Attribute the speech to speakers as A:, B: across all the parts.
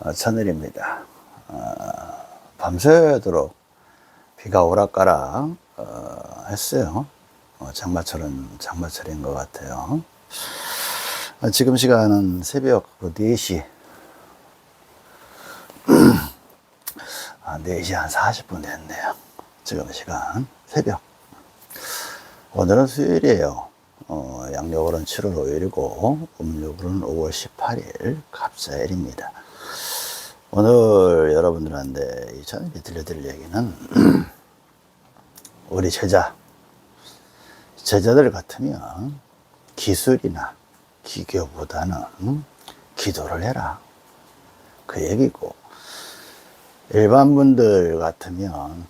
A: 어, 천일입니다. 어, 밤새도록 비가 오락가락 어, 했어요. 어, 장마철은 장마철인 것 같아요. 어, 지금 시간은 새벽 그 4시 아, 4시 한 40분 됐네요. 지금 시간 새벽 오늘은 수요일이에요. 어, 양력으로는 7월 5일이고 음력으로는 5월 18일 갑자일입니다. 오늘 여러분들한테 저는 들려드릴 얘기는 우리 제자 제자들 같으면 기술이나 기교보다는 기도를 해라 그 얘기고 일반 분들 같으면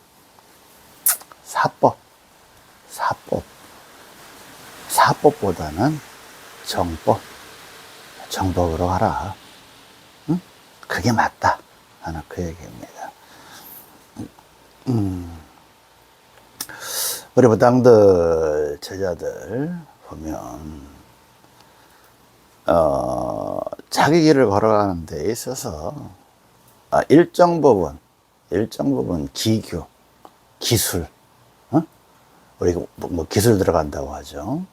A: 사법 사법 사법보다는 정법 정법으로 가라 응? 그게 맞다. 하는 그 얘기입니다. 음, 우리 부당들 제자들 보면 어, 자기 길을 걸어가는 데 있어서 아, 일정 부분 일정 부분 기교 기술 어? 우리 뭐, 뭐 기술 들어간다고 하죠.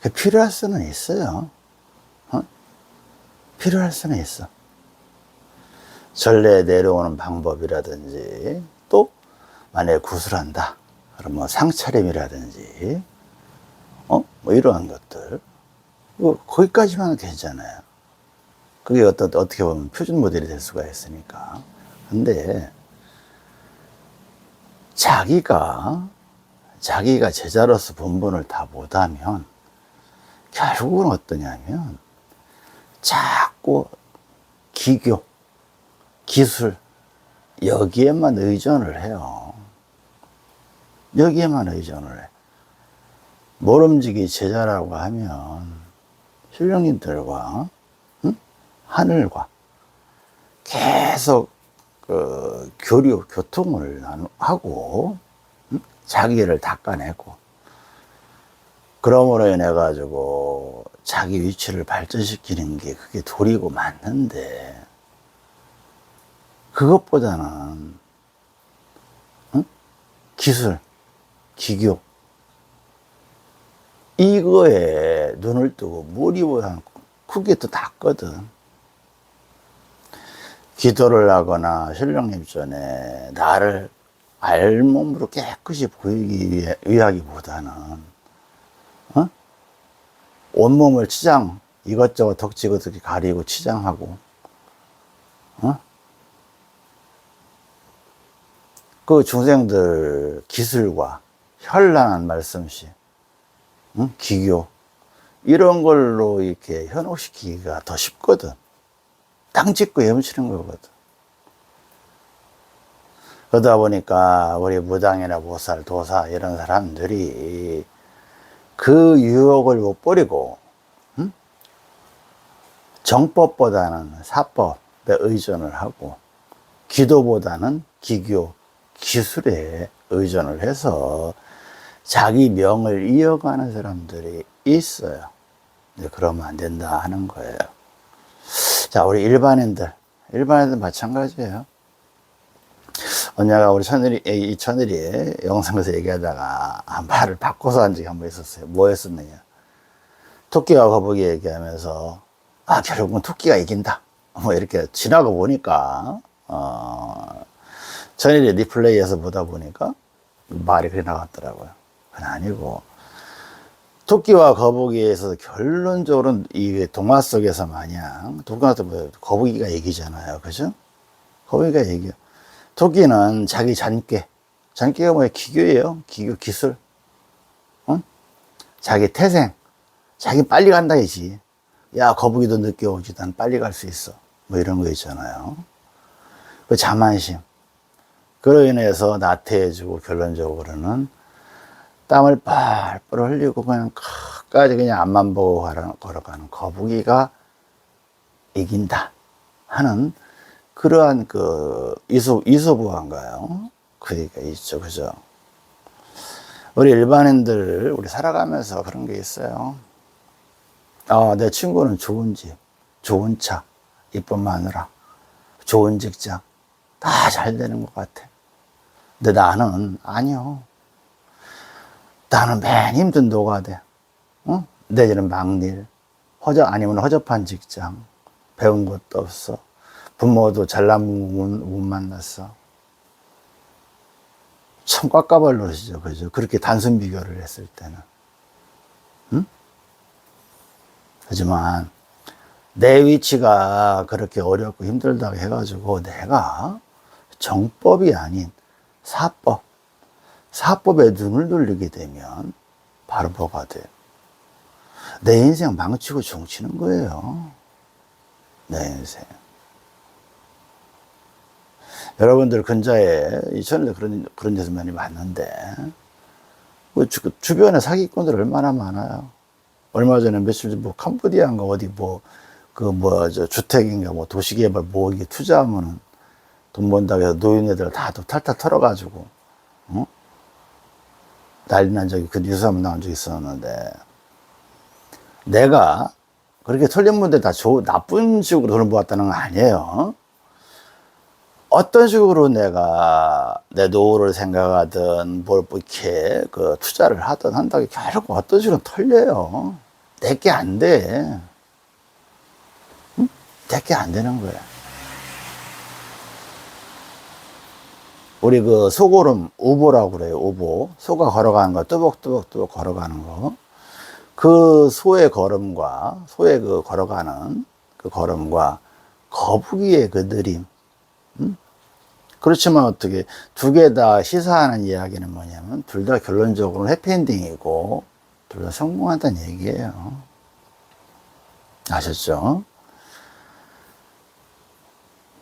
A: 그 필요할 수는 있어요. 어? 필요할 수는 있어 전례 내려오는 방법이라든지 또 만약에 구슬한다. 그럼 뭐 상차림이라든지 어? 뭐 이러한 것들. 뭐 거기까지만 은 괜찮아요. 그게 어떤 어떻게 보면 표준 모델이 될 수가 있으니까. 근데 자기가 자기가 제자로서 본분을 다 못하면 결국은 어떠냐면 자꾸 기교 기술 여기에만 의존을 해요. 여기에만 의존을 해. 모름지기 제자라고 하면 신령님들과 응? 하늘과 계속 그 교류 교통을 하고 응? 자기를 닦아내고 그러므로 인해 가지고 자기 위치를 발전시키는 게 그게 도리고 맞는데 그것보다는 응? 기술, 기교 이거에 눈을 뜨고 머리보다 크게 또 닿거든. 기도를 하거나 신령님 전에 나를 알몸으로 깨끗이 보이기 위하기보다는 어? 온몸을 치장 이것저것 덕지덕지 가리고 치장하고 어? 그 중생들 기술과 현란한 말씀씨, 응? 기교, 이런 걸로 이렇게 현혹시키기가 더 쉽거든. 땅 짚고 헤엄치는 거거든. 그러다 보니까 우리 무당이나 보살, 도사 이런 사람들이 그 유혹을 못 버리고, 응? 정법보다는 사법에 의존을 하고, 기도보다는 기교, 기술에 의존을 해서 자기 명을 이어가는 사람들이 있어요. 그러면 안 된다 하는 거예요. 자, 우리 일반인들, 일반인들 마찬가지예요. 언니가 우리 천일이, 이 천일이 영상에서 얘기하다가 한 말을 바꿔서 한 적이 한 번 있었어요. 뭐였었느냐. 토끼와 거북이 얘기하면서, 아, 결국은 토끼가 이긴다. 뭐 이렇게 지나고 보니까, 어, 천일이 리플레이에서 보다 보니까 말이 그렇게 나왔더라고요. 그건 아니고, 토끼와 거북이에서 결론적으로는 이 동화 속에서 마냥, 동화 속 뭐, 거북이가 이기잖아요. 그죠? 거북이가 이겨. 토끼는 자기 잔꾀. 잔꾀가 뭐예요? 기교예요. 기교, 기술. 어? 자기 태생. 자기 빨리 간다, 이지. 야, 거북이도 늦게 오지. 난 빨리 갈 수 있어. 뭐 이런 거 있잖아요. 그 자만심. 그로 인해서 나태해지고 결론적으로는 땀을 뻘뻘 흘리고 그냥 끝까지 그냥 앞만 보고 걸어가는 거북이가 이긴다 하는 그러한 그 이소 이소부한가요? 그게 있죠, 그죠? 우리 일반인들 우리 살아가면서 그런 게 있어요. 아, 내 친구는 좋은 집, 좋은 차, 이쁜 마누라, 좋은 직장, 다 잘 되는 것 같아. 근데 나는 아니요. 나는 맨 힘든 노가대. 어? 내지는 막일. 허접, 아니면 허접한 직장. 배운 것도 없어. 부모도 잘난 못 만났어. 참 꽉까발 노릇이죠. 그죠? 그렇게 단순 비교를 했을 때는. 응? 하지만, 내 위치가 그렇게 어렵고 힘들다고 해가지고 내가 정법이 아닌 사법, 사법에 눈을 돌리게 되면 바로 뭐가 돼요? 내 인생 망치고 종치는 거예요. 내 인생. 여러분들 근자에 이천에 그런 그런 데서 많이 봤는데 그 주, 주변에 사기꾼들 얼마나 많아요. 얼마 전에 며칠 전뭐 캄보디아인가 어디 뭐 그 뭐 저 주택인가 뭐 도시개발 뭐 이게 투자하면은 돈 번다고 해서 노인네들 다또 탈탈 털어가지고 어? 난리 난 적이 그 뉴스 한번 나온 적이 있었는데 내가 그렇게 털린 분들 다 좋, 나쁜 식으로 돈을 모았다는 건 아니에요. 어떤 식으로 내가 내 노후를 생각하든 뭘뭐 이렇게 그 투자를 하든 한다고 결국 어떤 식으로 털려요. 내게 안 돼. 응? 내게 안 되는 거야. 우리 그 소고름 우보라고 그래요. 우보. 소가 걸어가는 거, 뚜벅뚜벅뚜벅 걸어가는 거. 그 소의 걸음과 소의 그 걸어가는 그 걸음과 거북이의 그 느림. 음? 그렇지만 어떻게 두 개 다 시사하는 이야기는 뭐냐면 둘 다 결론적으로 해피엔딩이고 둘 다 성공한다는 얘기예요. 아셨죠?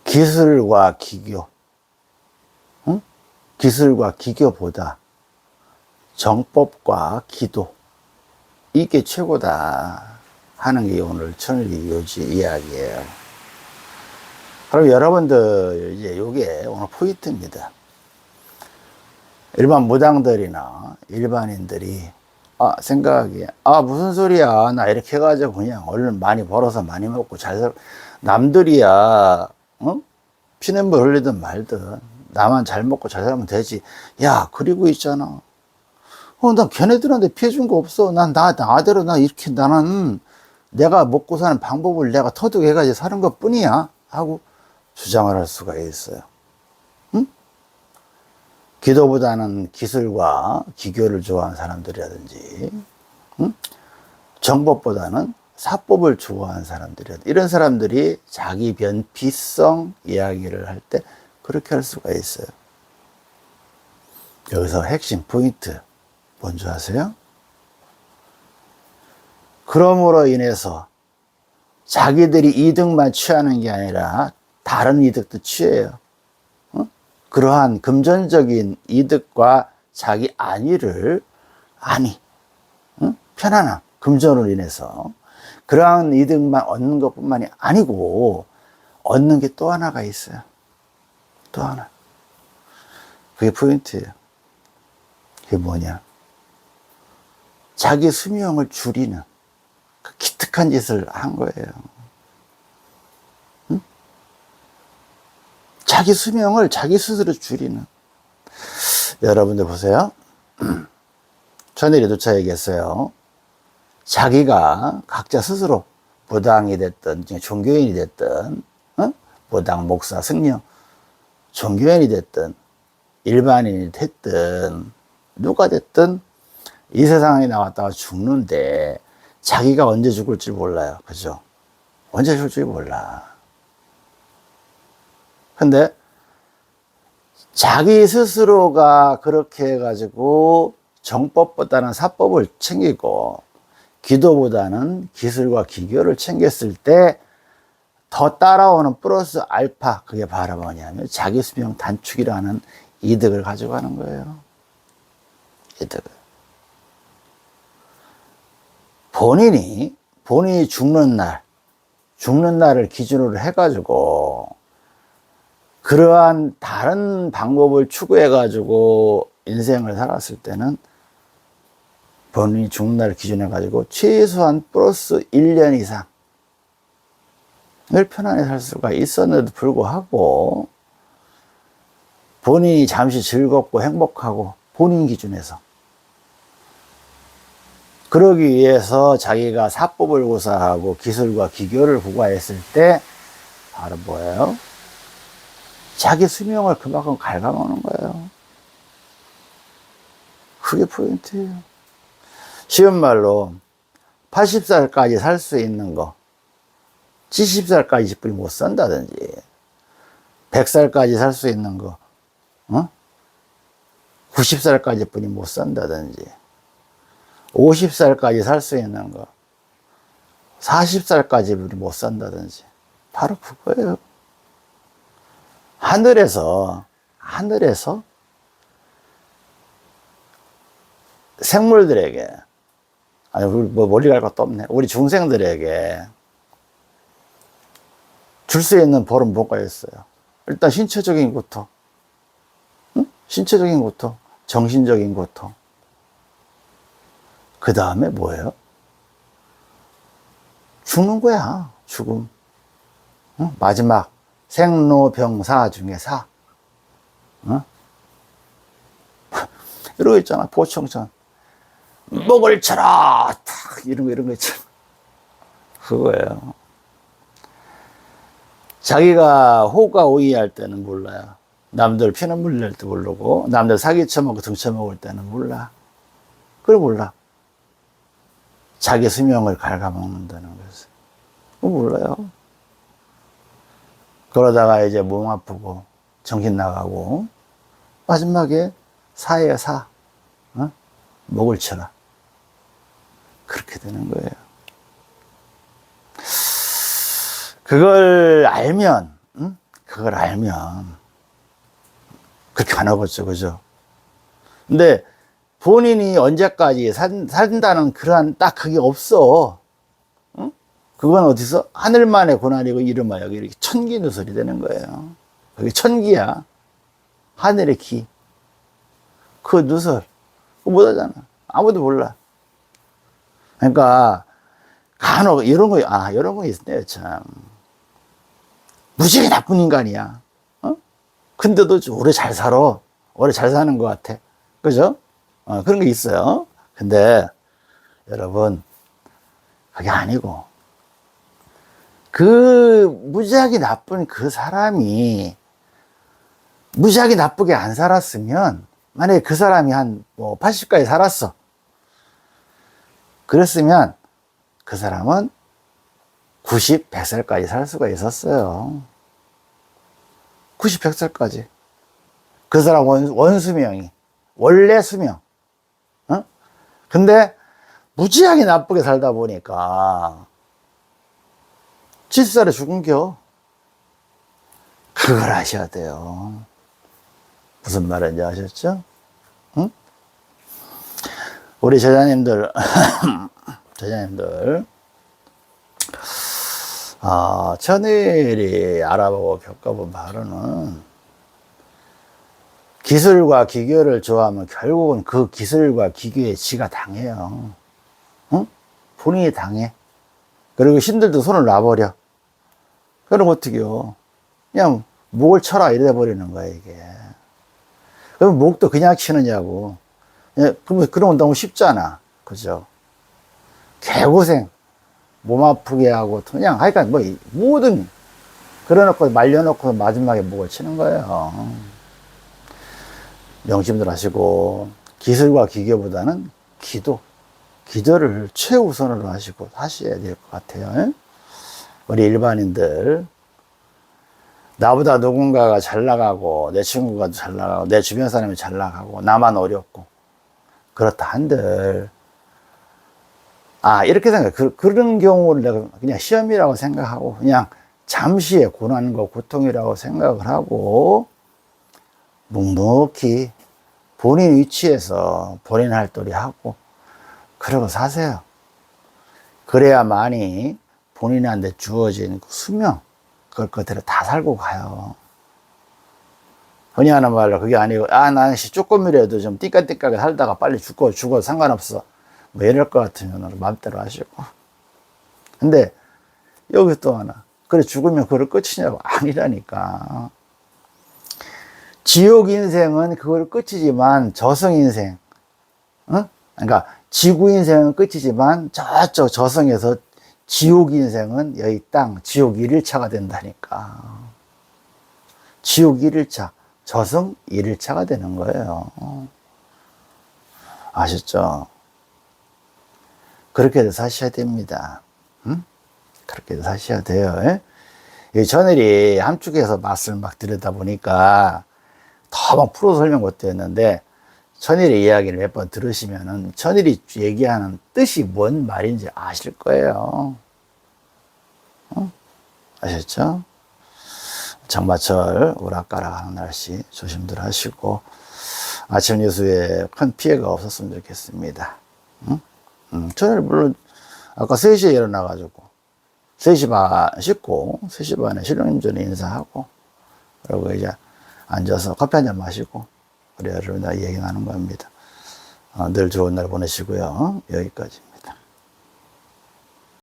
A: 기술과 기교. 응? 기술과 기교보다 정법과 기도. 이게 최고다 하는 게 오늘 천일기 요지 이야기예요. 그럼 여러분들 이제 요게 오늘 포인트입니다. 일반 무당들이나 일반인들이 아 생각하기에 아 무슨 소리야 나 이렇게 해가지고 그냥 얼른 많이 벌어서 많이 먹고 잘살 남들이야 어? 피냄물 흘리든 말든 나만 잘 먹고 잘 살면 되지 야 그리고 있잖아 어, 나 걔네들한테 피해 준 거 없어. 난 나, 나대로 나 이렇게 나는 내가 먹고 사는 방법을 내가 터득해가지고 사는 것 뿐이야. 하고 주장을 할 수가 있어요. 응? 기도보다는 기술과 기교를 좋아하는 사람들이라든지, 응? 정법보다는 사법을 좋아하는 사람들이라든지, 이런 사람들이 자기 변피성 이야기를 할 때 그렇게 할 수가 있어요. 여기서 핵심 포인트. 뭔지 아세요? 그러므로 인해서 자기들이 이득만 취하는 게 아니라 다른 이득도 취해요. 어? 그러한 금전적인 이득과 자기 안위를 안위, 어? 편안함, 금전으로 인해서 그러한 이득만 얻는 것뿐만이 아니고 얻는 게 또 하나가 있어요. 또 하나. 그게 포인트예요. 그게 뭐냐? 자기 수명을 줄이는 그 기특한 짓을 한 거예요. 응? 자기 수명을 자기 스스로 줄이는. 여러분들 보세요. 전에 리도차 얘기했어요. 자기가 각자 스스로 부당이 됐든 종교인이 됐든 어? 부당 목사 승려 종교인이 됐든 일반인이 됐든 누가 됐든 이 세상에 나왔다가 죽는데 자기가 언제 죽을지 몰라요. 그죠? 언제 죽을지 몰라. 근데 자기 스스로가 그렇게 해가지고 정법보다는 사법을 챙기고 기도보다는 기술과 기교를 챙겼을 때 더 따라오는 플러스 알파 그게 바로 뭐냐면 자기 수명 단축이라는 이득을 가져가는 거예요. 이득을. 본인이 본인이 죽는 날, 죽는 날을 기준으로 해가지고 그러한 다른 방법을 추구해가지고 인생을 살았을 때는 본인이 죽는 날을 기준해가지고 최소한 플러스 1년 이상 늘 편안히 살 수가 있었는데도 불구하고 본인이 잠시 즐겁고 행복하고 본인 기준에서 그러기 위해서 자기가 사법을 고사하고 기술과 기교를 부과했을 때 바로 뭐예요? 자기 수명을 그만큼 갉아먹는 거예요. 그게 포인트예요. 쉬운 말로 80살까지 살 수 있는 거 70살까지 뿐이 못 산다든지 100살까지 살 수 있는 거 어? 90살까지 뿐이 못 산다든지 50살까지 살 수 있는 거 40살까지 뿐이 못 산다든지 바로 그거예요. 하늘에서 하늘에서 생물들에게 아니 우리 뭐 멀리 갈 것도 없네. 우리 중생들에게 줄 수 있는 벌은 뭐가 있어요? 일단 신체적인 고통, 응? 신체적인 고통, 정신적인 고통. 그 다음에 뭐예요? 죽는 거야, 죽음. 응? 마지막 생로병사 중에 사. 응? 이러고 있잖아, 보청천. 목을 쳐라! 탁! 이런 거, 이런 거 있잖아. 그거예요. 자기가 호가 오이할 때는 몰라요. 남들 피눈 물릴 때 모르고, 남들 사기 쳐먹고 등 쳐먹을 때는 몰라. 그걸 몰라. 자기 수명을 갉아먹는다는. 그거 몰라요. 그러다가 이제 몸 아프고, 정신 나가고, 마지막에 사예요, 사. 어? 목을 쳐라. 그렇게 되는 거예요. 그걸 알면, 응? 그걸 알면, 그렇게 안 하겠죠, 그죠? 근데 본인이 언제까지 산, 산다는 그러한 딱 그게 없어. 응? 그건 어디서? 하늘만의 고난이고 이름하여 이렇게 천기 누설이 되는 거예요. 그게 천기야. 하늘의 기. 그 누설. 못 하잖아. 아무도 몰라. 그러니까, 간혹 이런 거, 아, 이런 거 있네요, 참. 무지하게 나쁜 인간이야. 어? 근데도 오래 잘 살아. 오래 잘 사는 것 같아. 그죠? 어, 그런 게 있어요. 근데, 여러분, 그게 아니고, 그 무지하게 나쁜 그 사람이 무지하게 나쁘게 안 살았으면, 만약에 그 사람이 한 뭐 80까지 살았어. 그랬으면 그 사람은 90, 100살까지 살 수가 있었어요. 90, 100살까지. 그 사람 원, 원수명이. 원래 수명. 어? 근데 무지하게 나쁘게 살다 보니까 70살에 죽은겨. 그걸 아셔야 돼요. 무슨 말인지 아셨죠? 응? 우리 제자님들, 제자님들, 아, 천일이 알아보고 겪어본 바로는 기술과 기교를 좋아하면 결국은 그 기술과 기교에 지가 당해요. 응? 본인이 당해. 그리고 신들도 손을 놔버려. 그럼 어떡해요? 그냥 목을 쳐라 이래 버리는 거야, 이게. 그럼 목도 그냥 치느냐고. 예, 그러면, 그러면 너무 쉽잖아. 그죠? 개고생. 몸 아프게 하고, 그냥, 하여간 뭐, 모든, 그래놓고 말려놓고 마지막에 목을 치는 거예요. 명심들 하시고, 기술과 기교보다는 기도, 기도를 최우선으로 하시고 하셔야 될 것 같아요. 예? 우리 일반인들, 나보다 누군가가 잘 나가고, 내 친구가 잘 나가고, 내 주변 사람이 잘 나가고, 나만 어렵고, 그렇다 한들, 아, 이렇게 생각해. 그, 그런 경우를 내가 그냥 시험이라고 생각하고, 그냥 잠시의 고난과 고통이라고 생각을 하고, 묵묵히 본인 위치에서 본인 할도리 하고, 그러고 사세요. 그래야만이 본인한테 주어진 그 수명, 그걸 그대로 다 살고 가요. 흔히 하는 말로 그게 아니고, 아, 나는 조금이라도 좀 띠까띠까하게 살다가 빨리 죽고, 죽어 상관없어. 뭐 이럴 것 같으면 마음대로 하시고. 근데, 여기 또 하나. 그래 죽으면 그걸 끝이냐고 아니라니까. 지옥 인생은 그걸 끝이지만 저승 인생, 어? 그러니까 지구 인생은 끝이지만 저쪽 저승에서 지옥 인생은 여기 땅 지옥 1일차가 된다니까. 지옥 1일차, 저승 1일차가 되는 거예요. 아셨죠? 그렇게도 사셔야 됩니다. 응? 그렇게도 사셔야 돼요. 예? 이 전일이 함축해서 맛을 막 들여다 보니까 더 막 풀어 설명 못했는데 천일의 이야기를 몇 번 들으시면은 천일이 얘기하는 뜻이 뭔 말인지 아실 거예요. 어? 아셨죠? 장마철 오락가락 하는 날씨 조심들 하시고 아침 뉴스에 큰 피해가 없었으면 좋겠습니다. 응? 음, 저는 물론 아까 3시에 일어나가지고 3시 반 씻고 3시 반에 신랑님 전에 인사하고 그리고 이제 앉아서 커피 한 잔 마시고 우리 여러분들 얘기 나눈 겁니다. 어, 늘 좋은 날 보내시고요. 여기까지.